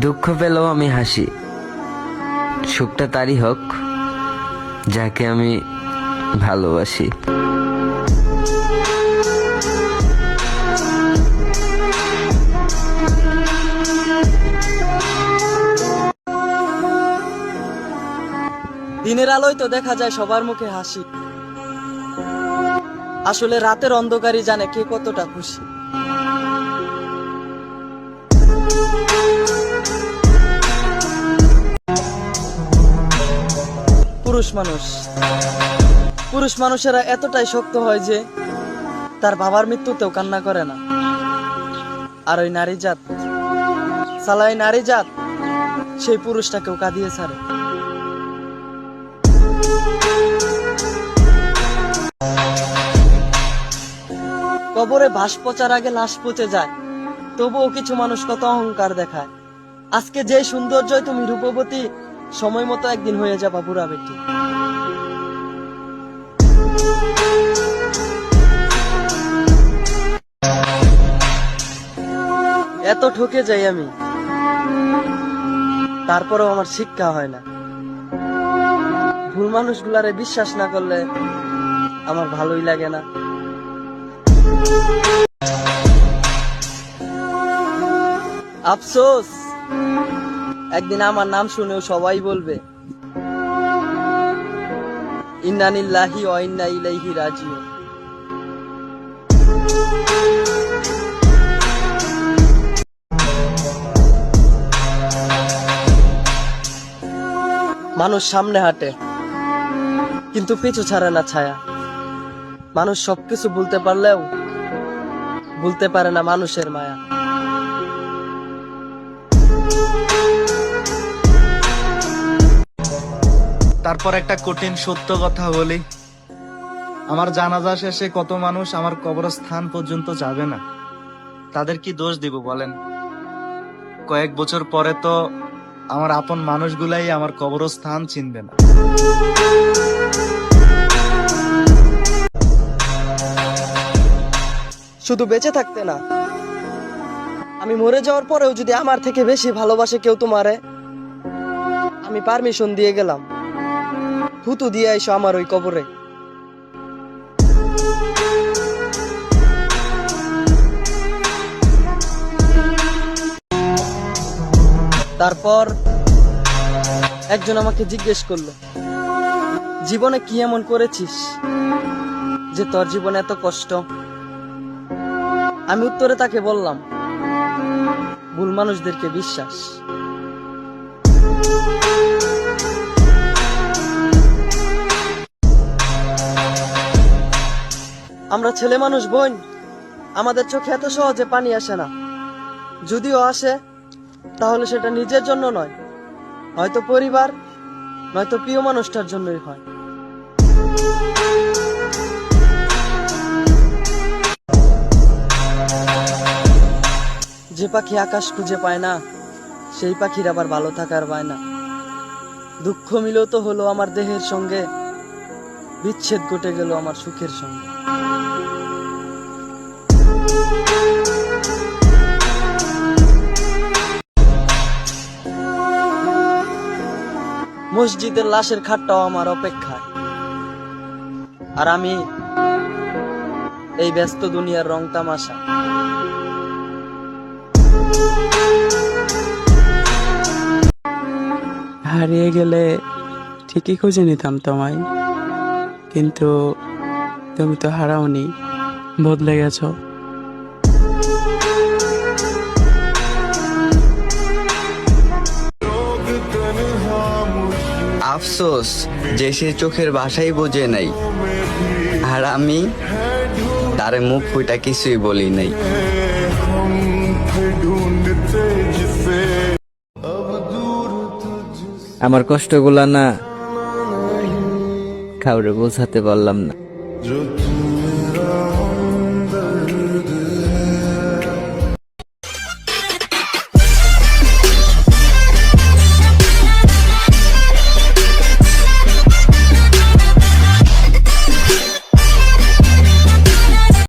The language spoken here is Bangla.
দুঃখ পেলেও আমি হাসি। সুখটা তারই হোক, যাকে আমি ভালোবাসি। দিনের আলোয় তো দেখা যায় সবার মুখে হাসি। আসলে রাতের অন্ধকারই জানে কে কতটা খুশি। পুরুষ মানুষ। পুরুষ মানুষেরা এতটাই শক্ত হয় যে তার বাবার মৃত্যুতেও কান্না করে না। আর ওই নারী জাত সালাই নারী জাত, সেই পুরুষটাকেও কাঁদিয়ে ছাড়ে। কবরে বাস পচার আগে লাশ পচে যায়, তবুও কিছু মানুষ কত অহংকার দেখায়। আজকে যে সৌন্দর্যই তুমি রূপবতী সময় মতো একদিন হয়ে যাবা বুড়া বেটি এত ঠকে যাই আমি। তারপরেও আমার শিক্ষা হয় না। ভুল মানুষগুলারে বিশ্বাস না করলে আমার ভালোই লাগে না। আফসোস! একদিন আমার নাম শুনেও সবাই বলবে ইন্নানিল্লাহি ইন্না ইলাইহি রাজিউন। মানুষ সামনে হাঁটে, কিন্তু পিছু ছাড়ে না ছায়া। মানুষ সবকিছু বলতে পারলেও বলতে পারে না মানুষের মায়া। তারপর একটা কঠিন সত্য কথা বলি। আমার জানাজা শেষে কত মানুষ আমার কবরস্থান পর্যন্ত যাবে না? তাদের কি দোষ দিব বলেন? কয়েক বছর পরে তো আমার আপন মানুষগুলাই আমার কবরস্থান চিনবে না। শুধু বেঁচে থাকতে না। আমি মরে যাওয়ার পরেও যদি আমার থেকে বেশি ভালোবাসে কেউ তোমারে, আমি পারমিশন দিয়ে গেলাম। থুতু দিয়ে আইসো আমার ওই কবরে। তারপর একজন আমাকে জিজ্ঞেস করল, জীবনে কি এমন করেছিস যে তোর জীবনে এত কষ্ট? আমি উত্তরে তাকে বললাম, ভুল মানুষদেরকে বিশ্বাস। আমরা ছেলে মানুষ, বোন, আমাদের চোখে এত সহজে পানি আসে না। যদিও আসে, তাহলে সেটা নিজের জন্য নয়। হয়তো পরিবার, নয়তো প্রিয় মানুষটার জন্যই হয়। যে পাখি আকাশ খুঁজে পায় না, সেই পাখির আবার ভালো থাকার পায় না দুঃখ মিলত হলো আমার দেহের সঙ্গে। বিচ্ছেদ ঘটে গেল আমার সুখের সঙ্গে। মসজিদের লাশের খাটটাও আমার অপেক্ষায়। আর আমি এই ব্যস্ত দুনিয়ার রং তামাশা। হারিয়ে গেলে ঠিকই খুঁজে নিতাম তোমায়। কিন্তু তুমি তো হারাওনি বদলে গেছো। আফসোস যে সে চোখের ভাষাই বোঝে নাই। আর আমি তারে মুখ ফুটা কিছুই বলি নাই। আমার কষ্টগুলা না কাউরে বোঝাতে পারলাম না।